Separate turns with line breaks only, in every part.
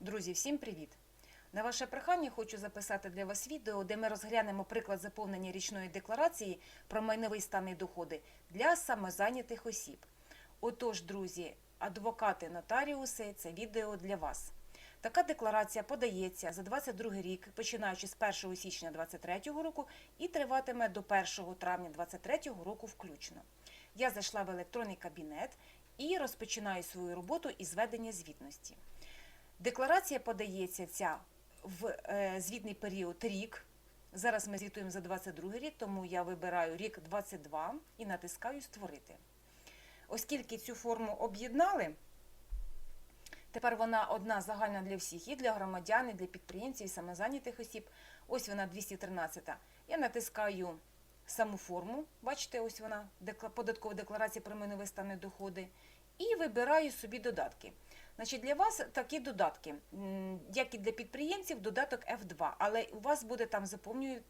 Друзі, всім привіт! На ваше прохання хочу записати для вас відео, де ми розглянемо приклад заповнення річної декларації про майновий стан і доходи для самозайнятих осіб. Отож, друзі, адвокати, нотаріуси, це відео для вас. Така декларація подається за 22 рік, починаючи з 1 січня 2023 року і триватиме до 1 травня 2023 року включно. Я зайшла в електронний кабінет і розпочинаю свою роботу із ведення звітності. Декларація подається ця в е, звітний період рік. Зараз ми звітуємо за 22 рік, тому я вибираю рік 22 і натискаю Створити. Оскільки цю форму об'єднали, тепер вона одна загальна для всіх, і для громадян, і для підприємців, і самозайнятих осіб. Ось вона 213. Я натискаю саму форму, бачите, ось вона, податкова декларація про майновий стан доходи, і вибираю собі додатки. Значить, для вас такі додатки, як і для підприємців, додаток F2, але у вас буде там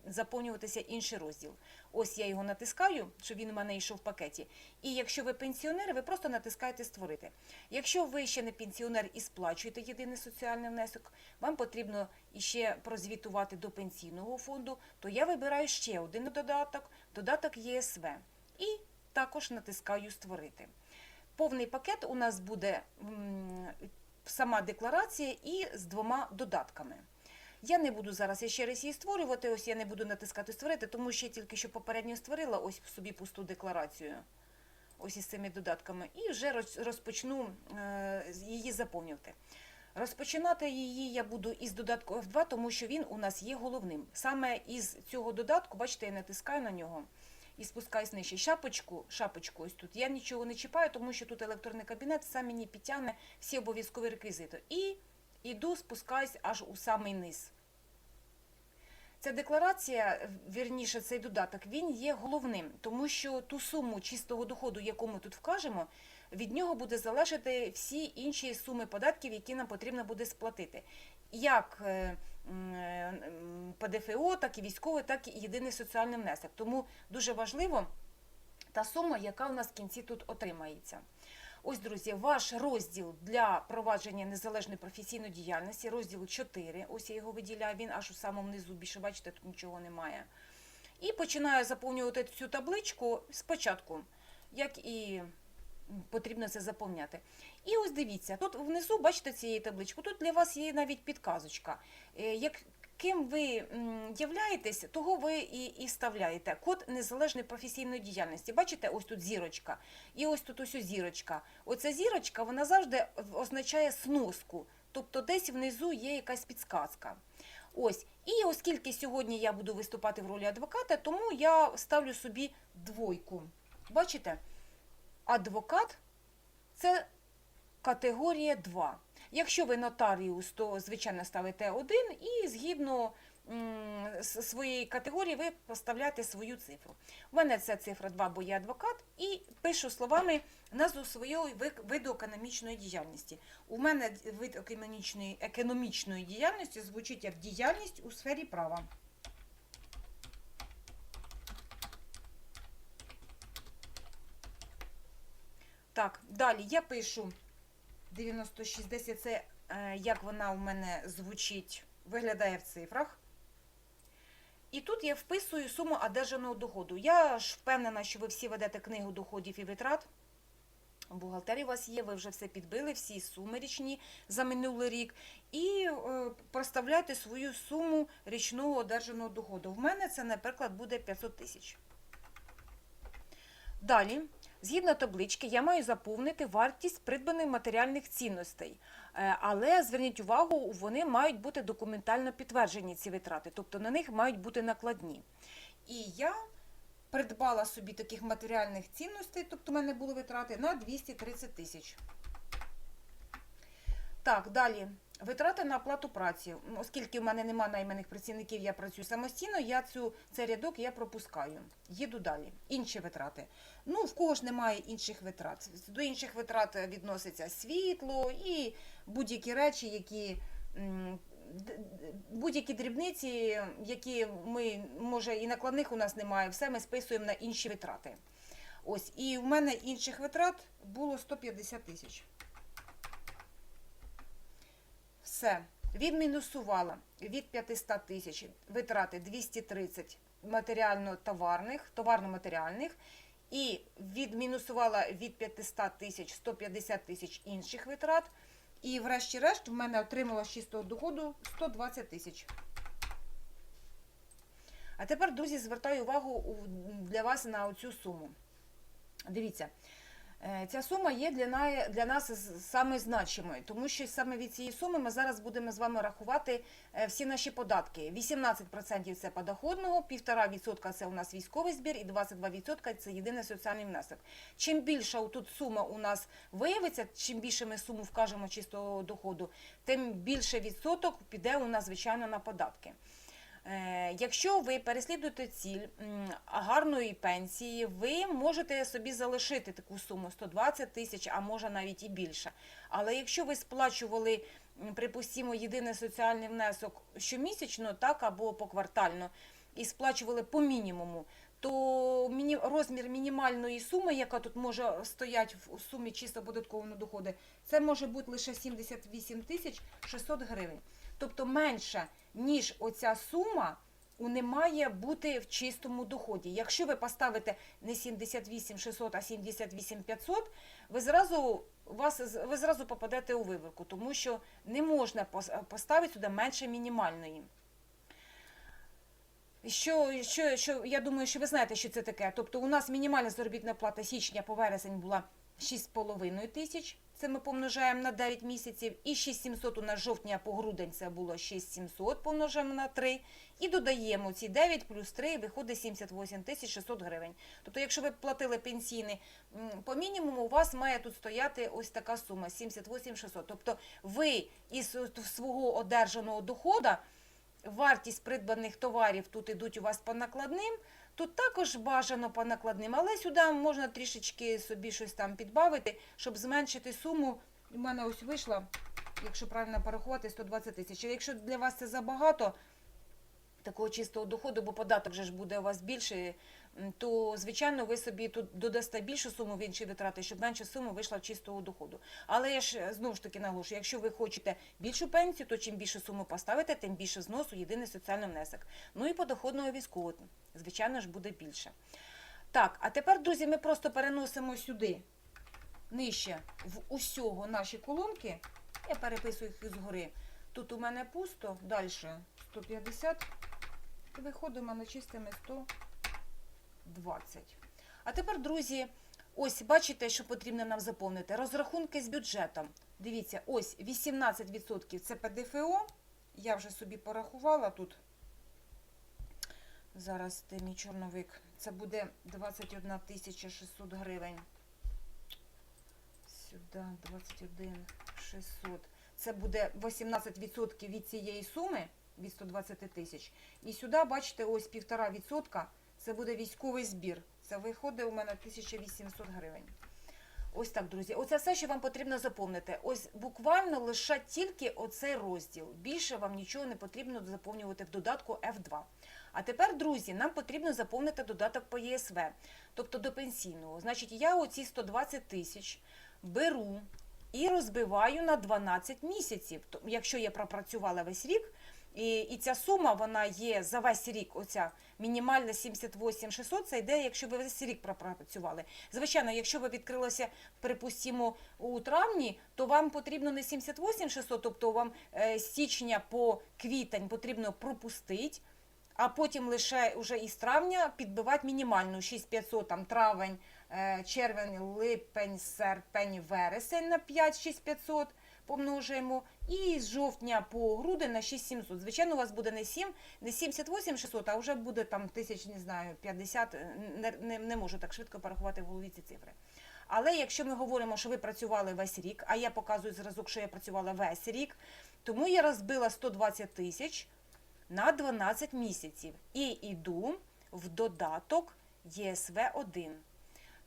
заповнюватися інший розділ. Ось я його натискаю, щоб він у мене йшов в пакеті. І якщо ви пенсіонер, ви просто натискаєте Створити. Якщо ви ще не пенсіонер і сплачуєте єдиний соціальний внесок, вам потрібно іще прозвітувати до пенсійного фонду, то я вибираю ще один додаток, додаток ЄСВ. І також натискаю Створити. Повний пакет у нас буде сама декларація і з двома додатками. Я не буду зараз ще раз її створювати, ось я не буду натискати створити, тому що я тільки що попередньо створила ось собі пусту декларацію. Ось із цими додатками, і вже розпочну е, її заповнювати. Розпочинати її я буду із додатку F2, тому що він у нас є головним. Саме із цього додатку, бачите, я натискаю на нього і спускаюсь нижче. Шапочку, шапочку ось тут. Я нічого не чіпаю, тому що тут електронний кабінет, сам мені підтягне всі обов'язкові реквізити. І іду, спускаюсь аж у самий низ. Ця декларація, вірніше, цей додаток, він є головним, тому що ту суму чистого доходу, яку ми тут вкажемо, від нього буде залежати всі інші суми податків, які нам потрібно буде сплатити. Як е, е, ПДФО, так і військовий, так і єдиний соціальний внесок. Тому дуже важливо та сума, яка у нас в кінці тут отримається. Ось, друзі, ваш розділ для провадження незалежної професійної діяльності, розділ 4, ось я його виділяю, він аж у самому низу, більше бачите, тут нічого немає. І починаю заповнювати цю табличку спочатку, як і потрібно це заповняти. І ось дивіться, тут внизу, бачите цієї табличку, тут для вас є навіть підказочка. Е, Як Ким ви являєтесь, того ви і, і вставляєте. Код незалежної професійної діяльності. Бачите, ось тут зірочка, і ось тут ось зірочка. Оця зірочка вона завжди означає сноску, тобто десь внизу є якась підсказка. Ось, і оскільки сьогодні я буду виступати в ролі адвоката, тому я ставлю собі двойку. Бачите? Адвокат це категорія 2. Якщо ви нотаріус, то звичайно ставите 1 і згідно своєї категорії ви поставляєте свою цифру. У мене це цифра 2, бо я адвокат, і пишу словами назву своєї виду економічної діяльності. У мене вид економічної, економічної діяльності звучить як діяльність у сфері права. Так, далі я пишу 9610 це е, як вона у мене звучить, виглядає в цифрах. І тут я вписую суму одержаного доходу. Я ж впевнена, що ви всі ведете книгу доходів і витрат. Бухгалтерії у вас є, ви вже все підбили, всі суми річні за минулий рік. І е, проставляйте свою суму річного одержаного доходу. В мене це, наприклад, буде 500 тисяч. Далі, згідно таблички, я маю заповнити вартість придбаних матеріальних цінностей. Е, Але зверніть увагу, вони мають бути документально підтверджені ці витрати, тобто на них мають бути накладні. І я придбала собі таких матеріальних цінностей, тобто в мене були витрати на 230 тисяч. Так, далі. Витрати на оплату праці. Ну, Оскільки в мене немає найманих працівників, я працюю самостійно, я цю, цей рядок я пропускаю. Їду далі. Інші витрати. Ну, в кого ж немає інших витрат. До інших витрат відноситься світло і будь-які речі, які. Будь-які дрібниці, які ми, може, і накладних у нас немає, все ми списуємо на інші витрати. Ось, і в мене інших витрат було 150 тисяч. Все. Відмінусувала від 500 тисяч витрати 230 матеріально-товарних, товарно-матеріальних, і відмінусувала від 500 тисяч 150 тисяч інших витрат. І врешті-решт в мене отримала з чистого доходу 120 тисяч. А тепер, друзі, звертаю увагу для вас на оцю суму. Дивіться, ця сума є для, на- для нас саме значимою, тому що саме від цієї суми ми зараз будемо з вами рахувати е, всі наші податки. 18% це подоходного, 1,5% це у нас військовий збір і 22% це єдиний соціальний внесок. Чим більша тут сума у нас виявиться, чим більше ми суму вкажемо чистого доходу, тим більше відсоток піде у нас, звичайно, на податки. Е, Якщо ви переслідуєте ціль гарної пенсії, ви можете собі залишити таку суму 120 тисяч, а може навіть і більше. Але якщо ви сплачували, м, припустимо, єдиний соціальний внесок щомісячно, так або поквартально, і сплачували по мінімуму, то розмір мінімальної суми, яка тут може стояти в сумі чисто податкового доходу, це може бути лише 78 тисяч 600 гривень. Тобто менше, ніж оця сума, не має бути в чистому доході. Якщо ви поставите не 78 600, а 78 500, ви зразу, вас, ви зразу попадете у виборку, тому що не можна поставити сюди менше мінімальної. Що, що, що, я думаю, що ви знаєте, що це таке. Тобто у нас мінімальна заробітна плата січня по вересень була 6,5 тисяч. Це ми помножаємо на 9 місяців. І 6700 у нас жовтня по грудень це було 6700, помножаємо на 3. І додаємо ці 9 плюс 3, виходить 78 тисяч 600 гривень. Тобто, якщо ви платили пенсійний по мінімуму, у вас має тут стояти ось така сума 78 600. Тобто ви із свого одержаного доходу вартість придбаних товарів тут ідуть у вас по накладним, тут також бажано по накладним, але сюди можна трішечки собі щось там підбавити, щоб зменшити суму. У мене ось вийшла, якщо правильно порахувати, 120 тисяч. Якщо для вас це забагато, такого чистого доходу, бо податок вже ж буде у вас більший, м, то звичайно ви собі тут додасте більшу суму в інші витрати, щоб менша сума вийшла в чистого доходу. Але я ж е, знову ж таки наголошую, якщо ви хочете більшу пенсію, то чим більше суму поставите, тим більше зносу єдиний соціальний внесок. Ну і подоходного військового, звичайно ж, буде більше. Так, а тепер, друзі, ми просто переносимо сюди нижче в усього наші колонки. Я переписую їх згори. Тут у мене пусто, далі 150. І виходимо на чистими 100. 20. А тепер, друзі, ось бачите, що потрібно нам заповнити. Розрахунки з бюджетом. Дивіться, ось 18% це ПДФО. Я вже собі порахувала тут. Зараз де мій чорновик. Це буде 21 600 гривень. Сюди 21 600. Це буде 18% від цієї суми, від 120 тисяч. І сюди, бачите, ось 1,5%. Це буде військовий збір. Це виходить у мене 1800 гривень. Ось так, друзі. Оце все, що вам потрібно заповнити. Ось буквально лише тільки оцей розділ. Більше вам нічого не потрібно заповнювати в додатку F2. А тепер, друзі, нам потрібно заповнити додаток по ЄСВ, тобто до пенсійного. Значить, я оці 120 тисяч беру і розбиваю на 12 місяців. Якщо я пропрацювала весь рік, і, і ця сума вона є за весь рік, оця мінімальна 78 600, це йде, якщо ви весь рік пропрацювали. Звичайно, якщо ви відкрилися, припустимо, у травні, то вам потрібно не 78 600, тобто вам е, з січня по квітень потрібно пропустити, а потім лише вже із травня підбивати мінімальну 6500, там травень, е, червень, липень, серпень, вересень на 5 6500 помножуємо. І з жовтня по грудень на 6700. Звичайно, у вас буде не 7, не 78 600, а вже буде там тисяч, не знаю, 50, е, не, не, не можу так швидко порахувати в голові ці цифри. Але якщо ми говоримо, що ви працювали весь рік, а я показую зразок, що я працювала весь рік, тому я розбила 120 тисяч на 12 місяців і йду в додаток ЄСВ-1.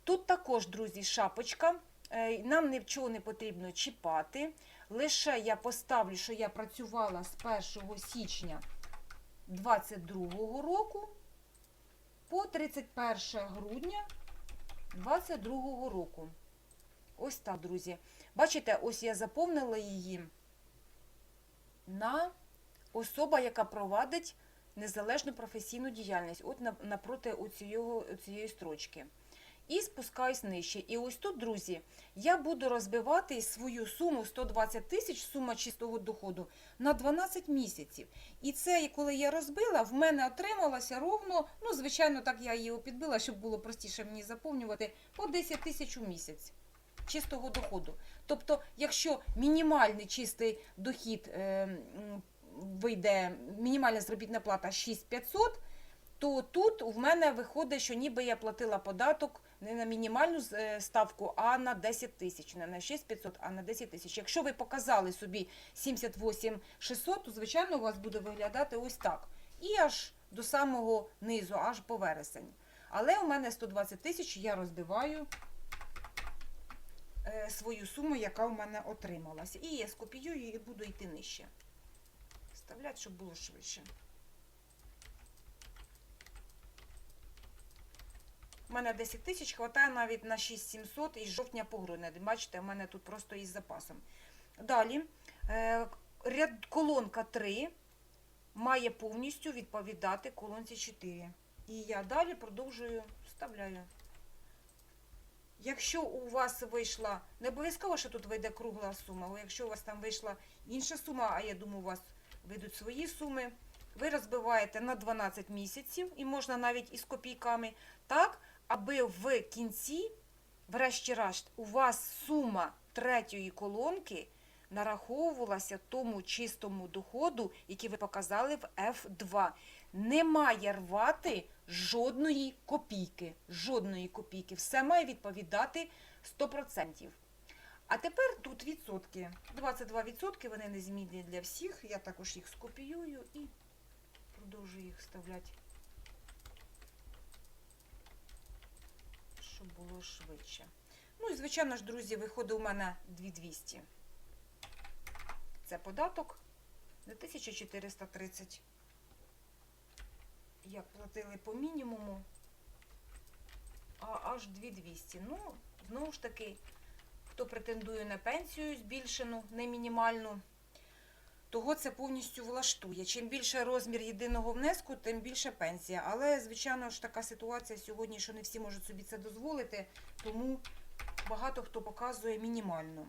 Тут також, друзі, шапочка. Е, Нам нічого не потрібно чіпати. Лише я поставлю, що я працювала з 1 січня 2022 року по 31 грудня 2022 року. Ось так, друзі. Бачите, ось я заповнила її. на особа, яка провадить незалежну професійну діяльність, от напроти оцієї, цієї строчки. І спускаюсь нижче. І ось тут, друзі, я буду розбивати свою суму 120 тисяч, сума чистого доходу, на 12 місяців. І це, коли я розбила, в мене отрималося ровно, ну, звичайно, так я її підбила, щоб було простіше мені заповнювати, по 10 тисяч у місяць чистого доходу. Тобто, якщо мінімальний чистий дохід е, вийде, мінімальна заробітна плата 6500, то тут в мене виходить, що ніби я платила податок не на мінімальну е, ставку, а на 10 тисяч, не на 6500, а на 10 тисяч. Якщо ви показали собі 78 600, то звичайно у вас буде виглядати ось так. І аж до самого низу, аж по вересень. Але у мене 120 тисяч, я розбиваю е, свою суму, яка у мене отрималася. І я скопіюю і буду йти нижче. Вставляти, щоб було швидше. У мене 10 тисяч, хватає навіть на 6700 із жовтня по грудня. Бачите, у мене тут просто із запасом. Далі, е, ряд, колонка 3 має повністю відповідати колонці 4. І я далі продовжую, вставляю. Якщо у вас вийшла, не обов'язково, що тут вийде кругла сума, але якщо у вас там вийшла інша сума, а я думаю, у вас вийдуть свої суми, ви розбиваєте на 12 місяців, і можна навіть із копійками, так, аби в кінці, врешті-решт, у вас сума третьої колонки нараховувалася тому чистому доходу, який ви показали в F2. Не має рвати жодної копійки. Жодної копійки. Все має відповідати 100%. А тепер тут відсотки. 22% вони незмінні для всіх. Я також їх скопіюю і продовжую їх вставляти, щоб було швидше. Ну і, звичайно ж, друзі, виходить у мене 2200. Це податок на 1430. Як платили по мінімуму, а аж 2200. Ну, знову ж таки, хто претендує на пенсію збільшену, не мінімальну, того це повністю влаштує. Чим більше розмір єдиного внеску, тим більше пенсія. Але, звичайно ж, така ситуація сьогодні, що не всі можуть собі це дозволити, тому багато хто показує мінімальну.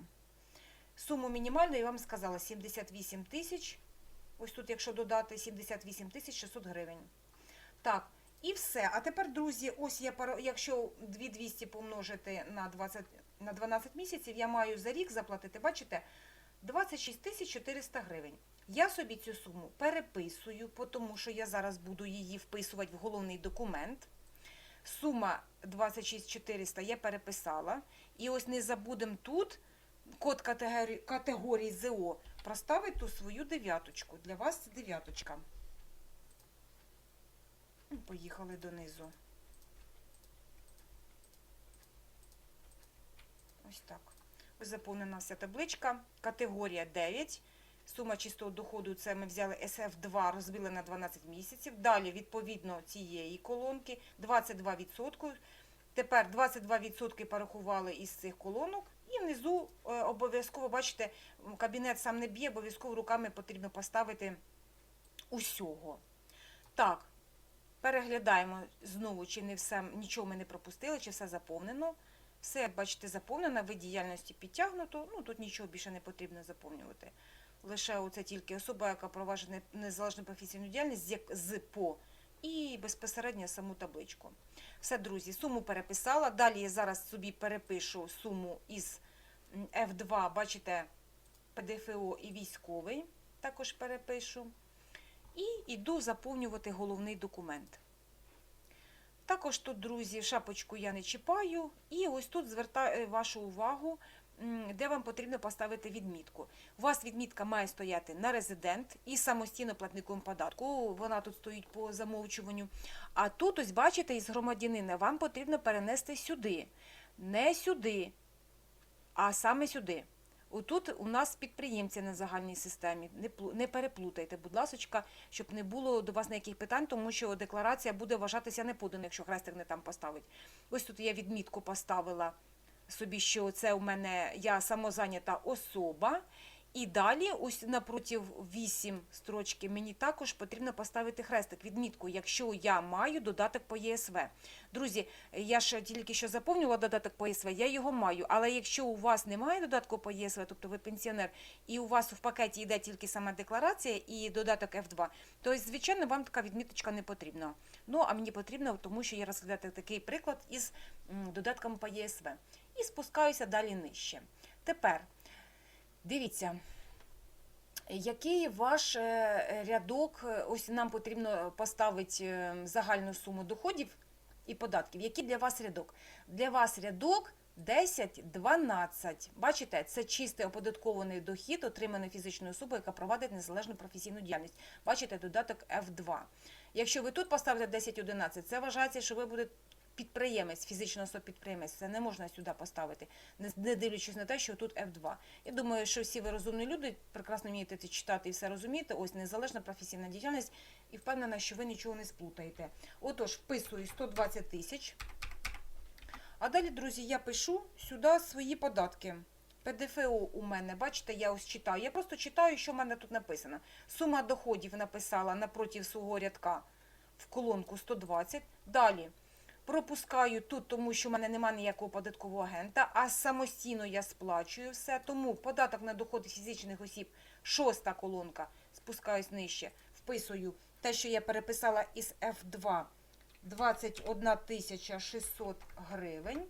Суму мінімальну я вам сказала 78 тисяч. Ось тут, якщо додати 78 тисяч 600 гривень. Так, і все. А тепер, друзі, ось я якщо 2200 помножити на 20 на 12 місяців, я маю за рік заплатити, бачите, 26 400 гривень. Я собі цю суму переписую, тому що я зараз буду її вписувати в головний документ. Сума 26 400 я переписала. І ось не забудемо тут код категорії, категорії ЗО проставити ту свою дев'яточку. Для вас це дев'яточка. Ну, Поїхали донизу. Ось так. Заповнена вся табличка. Категорія 9. Сума чистого доходу це ми взяли SF2, розбили на 12 місяців. Далі, відповідно, цієї колонки 22%. Тепер 22% порахували із цих колонок. І внизу е, обов'язково, бачите, кабінет сам не б'є, обов'язково руками потрібно поставити усього. Так, переглядаємо знову, чи не все, нічого ми не пропустили, чи все заповнено. Все, бачите, заповнено, вид діяльності підтягнуто. Ну, тут нічого більше не потрібно заповнювати. Лише оце тільки особа, яка проваджує незалежну професійну діяльність як- з по і безпосередньо саму табличку. Все, друзі, суму переписала. Далі я зараз собі перепишу суму із F2, бачите, ПДФО і військовий. Також перепишу. І йду заповнювати головний документ. Також тут, друзі, шапочку я не чіпаю. І ось тут звертаю вашу увагу, де вам потрібно поставити відмітку. У вас відмітка має стояти на резидент і самостійно платником податку. Вона тут стоїть по замовчуванню. А тут, ось бачите, із громадянина вам потрібно перенести сюди. Не сюди, а саме сюди. Отут у нас підприємці на загальній системі. Не, не переплутайте, будь ласка, щоб не було до вас ніяких питань, тому що декларація буде вважатися неподаною, якщо хрестик не там поставить. Ось тут я відмітку поставила собі, що це у мене я самозайнята особа. І далі, ось напроти 8 строчки, мені також потрібно поставити хрестик, відмітку, якщо я маю додаток по ЄСВ. Друзі, я ж тільки що заповнювала додаток по ЄСВ, я його маю. Але якщо у вас немає додатку по ЄСВ, тобто ви пенсіонер, і у вас в пакеті йде тільки сама декларація і додаток F2, то, звичайно, вам така відміточка не потрібна. Ну, а мені потрібно, тому що я розглядати такий приклад із додатком по ЄСВ. І спускаюся далі нижче. Тепер дивіться. Який ваш е, рядок, е, ось нам потрібно поставити е, загальну суму доходів і податків. Який для вас рядок? Для вас рядок 10-12. Бачите, це чистий оподаткований дохід, отриманий фізичною особою, яка провадить незалежну професійну діяльність. Бачите, додаток F2. Якщо ви тут поставите 10-11, це вважається, що ви будете підприємець, фізична особа підприємець. Це не можна сюди поставити, не- дивлячись на те, що тут F2. Я думаю, що всі ви розумні люди прекрасно вмієте це читати і все розумієте. Ось незалежна професійна діяльність і впевнена, що ви нічого не сплутаєте. Отож, вписую 120 тисяч. А далі, друзі, я пишу сюди свої податки. ПДФО у мене, бачите, я ось читаю. Я просто читаю, що в мене тут написано. Сума доходів написала напроти свого рядка в колонку 120. Далі пропускаю тут, тому що в мене немає ніякого податкового агента, а самостійно я сплачую все. Тому податок на доходи фізичних осіб, шоста колонка, спускаюсь нижче, вписую те, що я переписала із F2 21 600 гривень.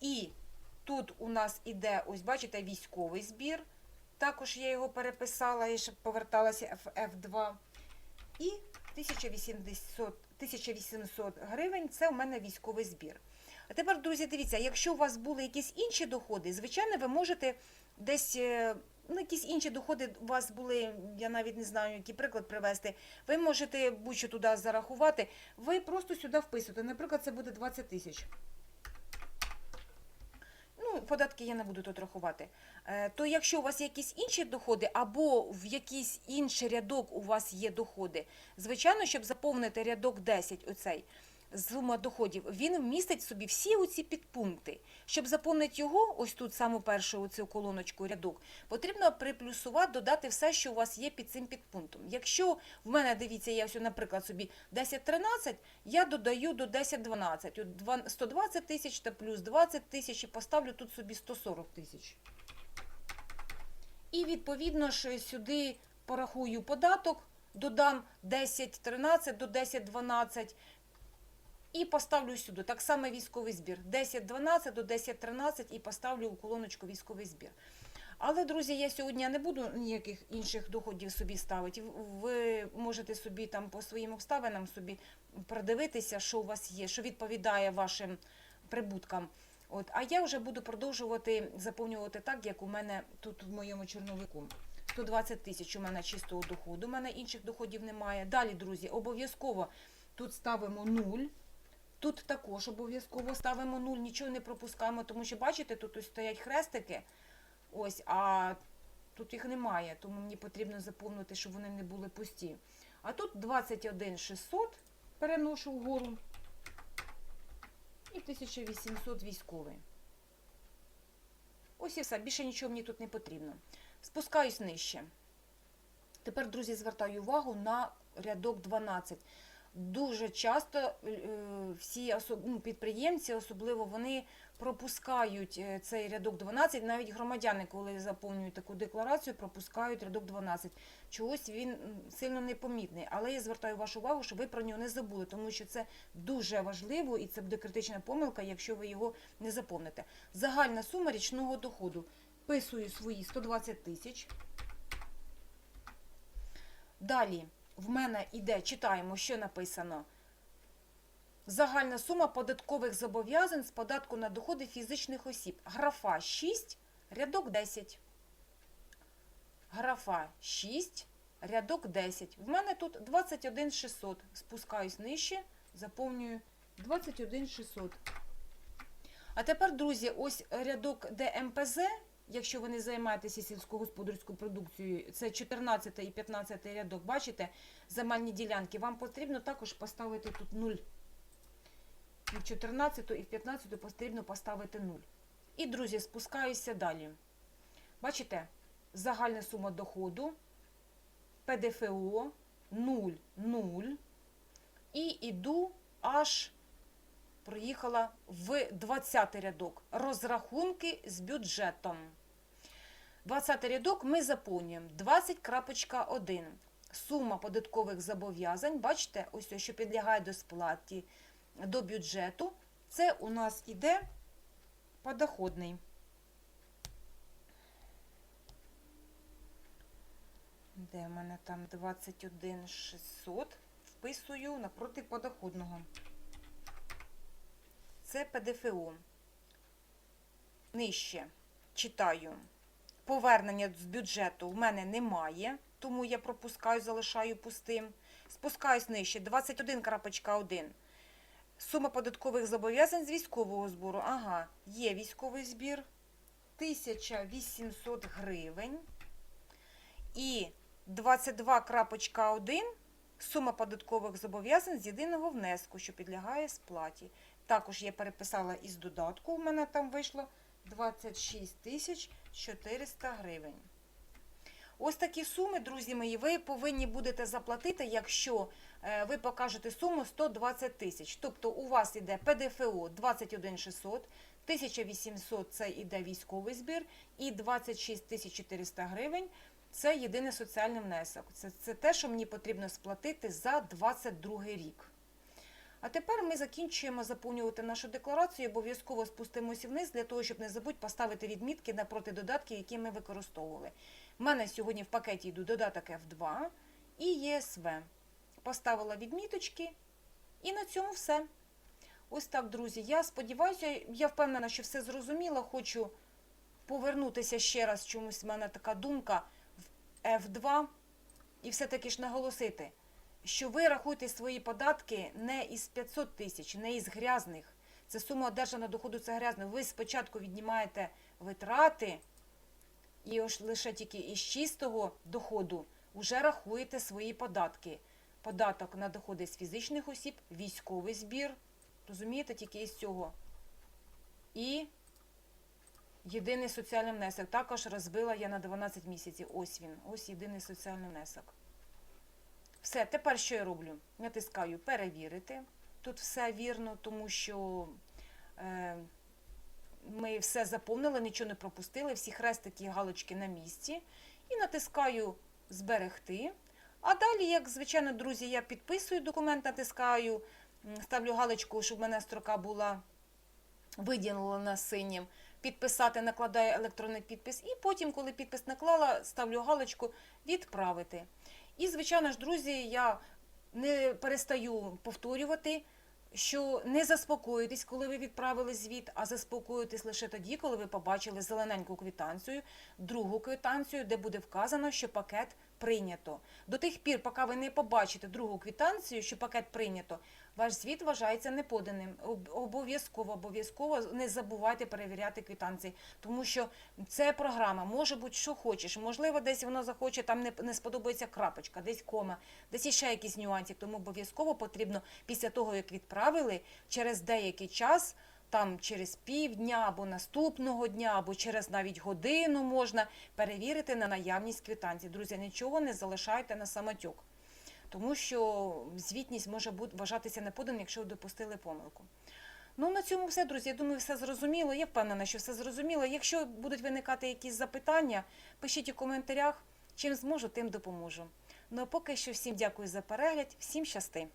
І тут у нас іде, ось бачите, військовий збір. Також я його переписала і ще поверталася в F2. І 1800, 1800 гривень це у мене військовий збір. А тепер, друзі, дивіться, якщо у вас були якісь інші доходи, звичайно, ви можете десь. е, Ну, якісь інші доходи у вас були, я навіть не знаю, який приклад привести. Ви можете будь-що туди зарахувати. Ви просто сюди вписуєте. Наприклад, це буде 20 тисяч. Податки я не буду тут рахувати. Е, То якщо у вас якісь інші доходи, або в якийсь інший рядок у вас є доходи, звичайно, щоб заповнити рядок 10, оцей сума доходів, він вмістить в собі всі оці підпункти. Щоб заповнити його, ось тут саму першу оцю колоночку рядок, потрібно приплюсувати, додати все, що у вас є під цим підпунктом. Якщо в мене, дивіться, я ось, наприклад, собі 10-13, я додаю до 10-12. 120 тисяч та плюс 20 тисяч і поставлю тут собі 140 тисяч. І відповідно ж сюди порахую податок, додам 10-13 до 10-12 і поставлю сюди. Так само військовий збір. 10-12 до 10-13 і поставлю у колоночку військовий збір. Але, друзі, я сьогодні не буду ніяких інших доходів собі ставити. Ви можете собі там по своїм обставинам собі продивитися, що у вас є, що відповідає вашим прибуткам. От, а я вже буду продовжувати заповнювати так, як у мене тут в моєму чорновику. 120 тисяч у мене чистого доходу, у мене інших доходів немає. Далі, друзі, обов'язково тут ставимо 0. Тут також обов'язково ставимо 0, нічого не пропускаємо, тому що, бачите, тут ось стоять хрестики, ось, а тут їх немає, тому мені потрібно заповнити, щоб вони не були пусті. А тут 21 600 переношу вгору і 1800 військовий. Ось і все, більше нічого мені тут не потрібно. Спускаюсь нижче. Тепер, друзі, звертаю увагу на рядок 12. Дуже часто е, всі особ... ну, підприємці, особливо вони пропускають е, цей рядок 12, навіть громадяни, коли заповнюють таку декларацію, пропускають рядок 12. Чогось він сильно непомітний, але я звертаю вашу увагу, щоб ви про нього не забули, тому що це дуже важливо і це буде критична помилка, якщо ви його не заповните. Загальна сума річного доходу. Писую свої 120 тисяч. Далі в мене іде, читаємо, що написано. Загальна сума податкових зобов'язань з податку на доходи фізичних осіб. Графа 6, рядок 10. Графа 6, рядок 10. В мене тут 21 600. Спускаюсь нижче, заповнюю 21 600. А тепер, друзі, ось рядок ДМПЗ, якщо ви не займаєтеся сільськогосподарською продукцією, це 14 і 15 рядок, бачите, земельні ділянки, вам потрібно також поставити тут 0. І в 14 і в 15 потрібно поставити 0. І, друзі, спускаюся далі. Бачите, загальна сума доходу, ПДФО 0, 0. І йду аж проїхала в 20 рядок. Розрахунки з бюджетом. 20 рядок ми заповнюємо 20.1. Сума податкових зобов'язань, бачите, ось що підлягає до сплаті до бюджету. Це у нас іде подоходний. Де в мене там 21 600? Вписую напроти подоходного. Це ПДФО. Нижче читаю. Повернення з бюджету в мене немає, тому я пропускаю, залишаю пустим. Спускаюсь нижче. 21.1. Сума податкових зобов'язань з військового збору. Ага, є військовий збір. 1800 гривень. І 22.1 сума податкових зобов'язань з єдиного внеску, що підлягає сплаті. Також я переписала із додатку, у мене там вийшло 26 тисяч 400 гривень. Ось такі суми, друзі мої, ви повинні будете заплатити, якщо е, ви покажете суму 120 тисяч. Тобто у вас іде ПДФО 21 600, 1800 це іде військовий збір, і 26 тисяч 400 гривень це єдиний соціальний внесок. Це, це те, що мені потрібно сплатити за 22 рік. А тепер ми закінчуємо заповнювати нашу декларацію. Обов'язково спустимося вниз для того, щоб не забудь поставити відмітки напроти додатків, які ми використовували. У мене сьогодні в пакеті йдуть додаток F2 і ЄСВ. Поставила відміточки, і на цьому все. Ось так, друзі. Я сподіваюся, я впевнена, що все зрозуміло. Хочу повернутися ще раз. Чомусь в мене така думка в F2 і все-таки ж наголосити що ви рахуєте свої податки не із 500 тисяч, не із грязних. Це сума одержаного доходу, це грязно. Ви спочатку віднімаєте витрати, і ось лише тільки із чистого доходу вже рахуєте свої податки. Податок на доходи з фізичних осіб, військовий збір. Розумієте, тільки із цього. І єдиний соціальний внесок. Також розбила я на 12 місяців. Ось він. Ось єдиний соціальний внесок. Все, тепер що я роблю? Натискаю перевірити. Тут все вірно, тому що е, ми все заповнили, нічого не пропустили, всі хрестики і галочки на місці. І натискаю зберегти. А далі, як звичайно, друзі, я підписую документ, натискаю, ставлю галочку, щоб в мене строка була виділена синім. Підписати, накладаю електронний підпис, і потім, коли підпис наклала, ставлю галочку відправити. І, звичайно ж, друзі, я не перестаю повторювати, що не заспокоїтесь, коли ви відправили звіт, а заспокоїтесь лише тоді, коли ви побачили зелененьку квитанцію, другу квитанцію, де буде вказано, що пакет прийнято. До тих пір, поки ви не побачите другу квитанцію, що пакет прийнято, ваш звіт вважається неподаним. Обов'язково, обов'язково не забувайте перевіряти квитанції, тому що це програма, може бути, що хочеш. Можливо, десь воно захоче, там не, не сподобається крапочка, десь кома, десь іще якісь нюанси. Тому обов'язково потрібно після того, як відправили, через деякий час. Там через півдня або наступного дня, або через навіть годину можна перевірити на наявність квитанції. Друзі, нічого не залишайте на самотюк, тому що звітність може бути вважатися неподаним, якщо ви допустили помилку. Ну, на цьому все, друзі. Я думаю, все зрозуміло. Я впевнена, що все зрозуміло. Якщо будуть виникати якісь запитання, пишіть у коментарях. Чим зможу, тим допоможу. Ну а поки що всім дякую за перегляд, всім щасти.